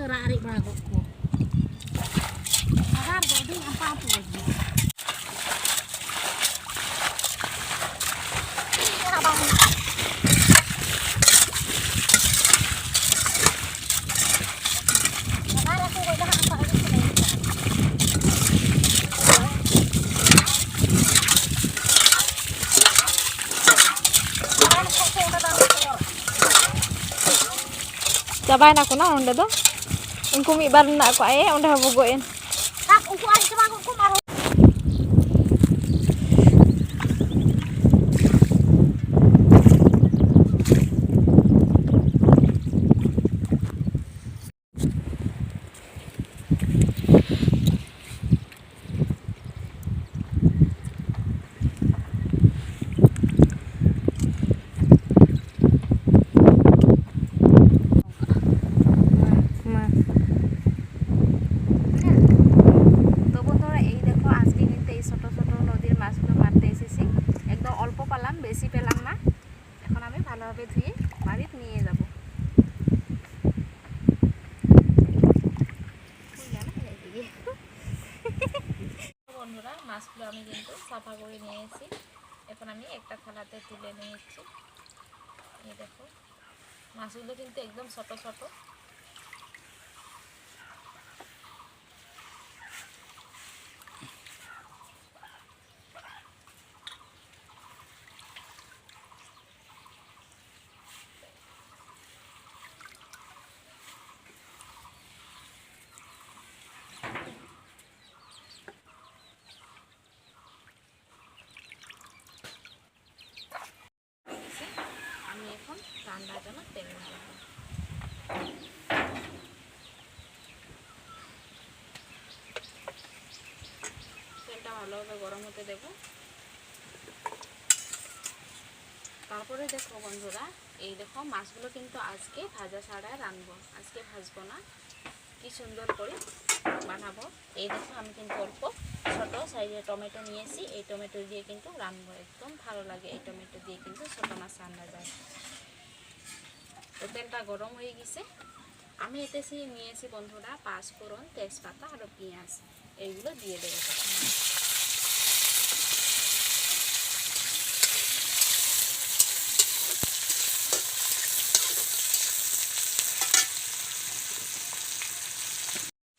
serari bago ko. Mahabo din ang papod. Sabay na ko na, ang dado. Ang kumibar na ako ay, onda habugoin. মাছগুলো আমি কিন্তু সাফা করে নিয়েছি। এখন আমি একটা থালাতে তুলে নিয়েছি। এই দেখো, মাছগুলো কিন্তু একদম ছোটো, ছোট গেছে। আমি এখন রান্নার জন্য তেল লাগাবো তেলটা ভালোভাবে গরম হতে দেব তারপরে দেখো বন্ধুরা, এই দেখো মাছগুলো কিন্তু আজকে ভাজা ছাড়াই রানবো আজকে ভাজবো না, কি সুন্দর করে বানাবো। এই দেখো আমি কিন্তু অল্প ছোট সাইজের টমেটো নিয়েছি, এই টমেটো দিয়ে কিন্তু রানবো একদম ভালো লাগে এই টমেটো দিয়ে কিন্তু ছোট মাছ রান্না যায়। তো তেলটা গরম হয়ে গেছে। আমি এতে সে নিয়েছি বন্ধুরা পাঁচফোড়ন তেজপাতা আর পেঁয়াজ। এইগুলো দিয়ে দেবো।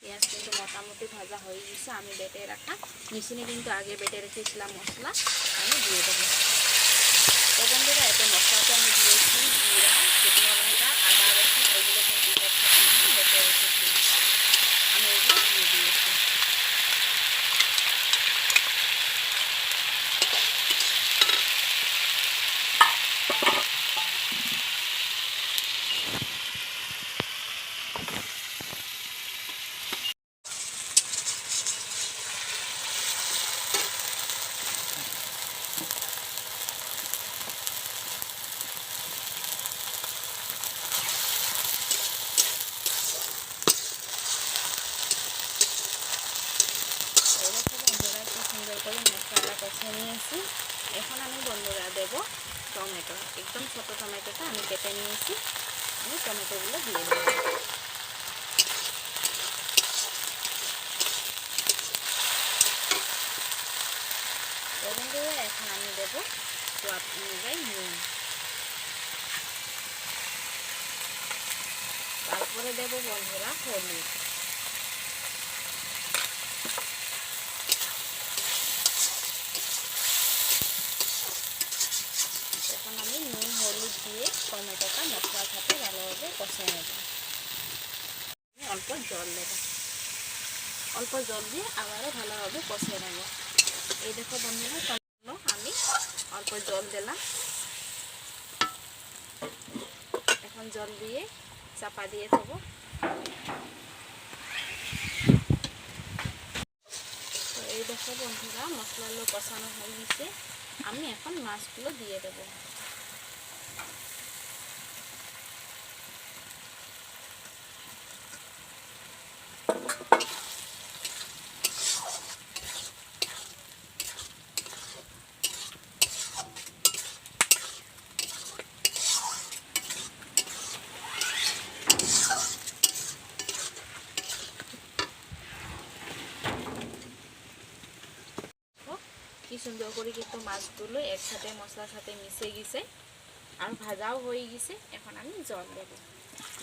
পেঁয়াজ কিন্তু মোটামুটি ভাজা হয়ে গেছে, আমি বেটে রাখা। মেশিনে কিন্তু আগে বেটে রেখেছিলাম মশলা, আমি দিয়ে দেবো। তো বন্ধুরা, এতে মশলাতে আমি দিয়েছি জিরা শুকনো লঙ্কা আদা রসুন এগুলো কিন্তু একসাথে আমি বেটে রেখেছি আমি এগুলো দিয়ে দিয়েছি এরকম বন্ধুরা কি সুন্দর করে কষিয়ে নিয়েছি এখন আমি বন্ধুরা দেব টমেটো। একদম ছোট টমেটোটা আমি কেটে নিয়েছি। আমি টমেটোগুলো দিয়ে দেবো। বন্ধুরা, এখন আমি দেবো স্বাদ অনুযায়ী নুন। তারপরে দেবো বন্ধুরা হলুদ এখন আমি নুন হলুদ দিয়ে টমেটোটা মশলার সাথে ভালোভাবে কষে নেব। অল্প জল দেব। অল্প জল দিয়ে আবারও ভালোভাবে কষে নেব। এই দেখো বন্ধুরা আমি অল্প জল দিলাম। এখন জল দিয়ে চাপা দিয়ে দেবো। এই দেখো বন্ধুরা মশলাগুলো কষানো হয়ে গেছে। আমি এখন মাছগুলো দিয়ে দেব। সুন্দর করে কিন্তু মাছগুলো একসাথে মশলার সাথে মিশে গেছে আর ভাজাও হয়ে গেছে। এখন আমি জল দেব।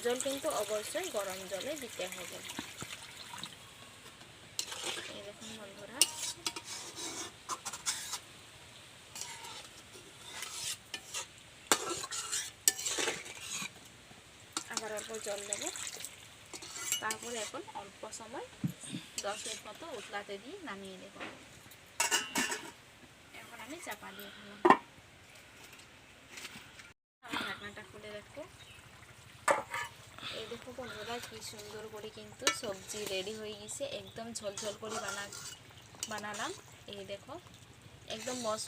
জল কিন্তু অবশ্যই গরম জলে দিতে হবে। এই দেখুন বন্ধুরা। আবার অল্প জল দেব। তারপরে এখন অল্প সময় দশ মিনিট মতো উতলাতে দিয়ে নামিয়ে দেব আমি চাপা দিয়ে দিলাম এই দেখো বন্ধুরা, কি সুন্দর করে কিন্তু সবজি রেডি হয়ে গেছে। একদম ঝোলঝোল করে বানা, বানালাম। এই দেখো, একদম মস,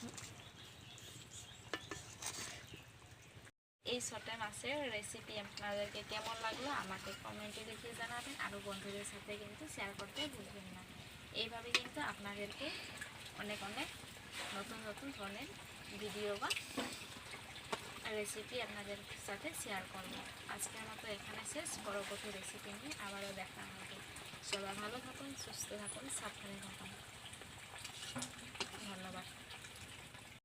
এই ছোটা মাছের রেসিপি আপনাদেরকে কেমন লাগল আমাকে কমেন্টে লিখে জানাবেন। আরও বন্ধুদের সাথে কিন্তু শেয়ার করতে ভুলবেন না। এইভাবে কিন্তু আপনাদেরকে অনেক অনেক নতুন নতুন ধরনের ভিডিও বা রেসিপি আপনাদের সাথে শেয়ার করব। আজকের মতো এখানে শেষ। পরবর্তী রেসিপি নিয়ে আবারও দেখা হবে। সবাই ভালো থাকুন, সুস্থ থাকুন, সাবধানে থাকুন।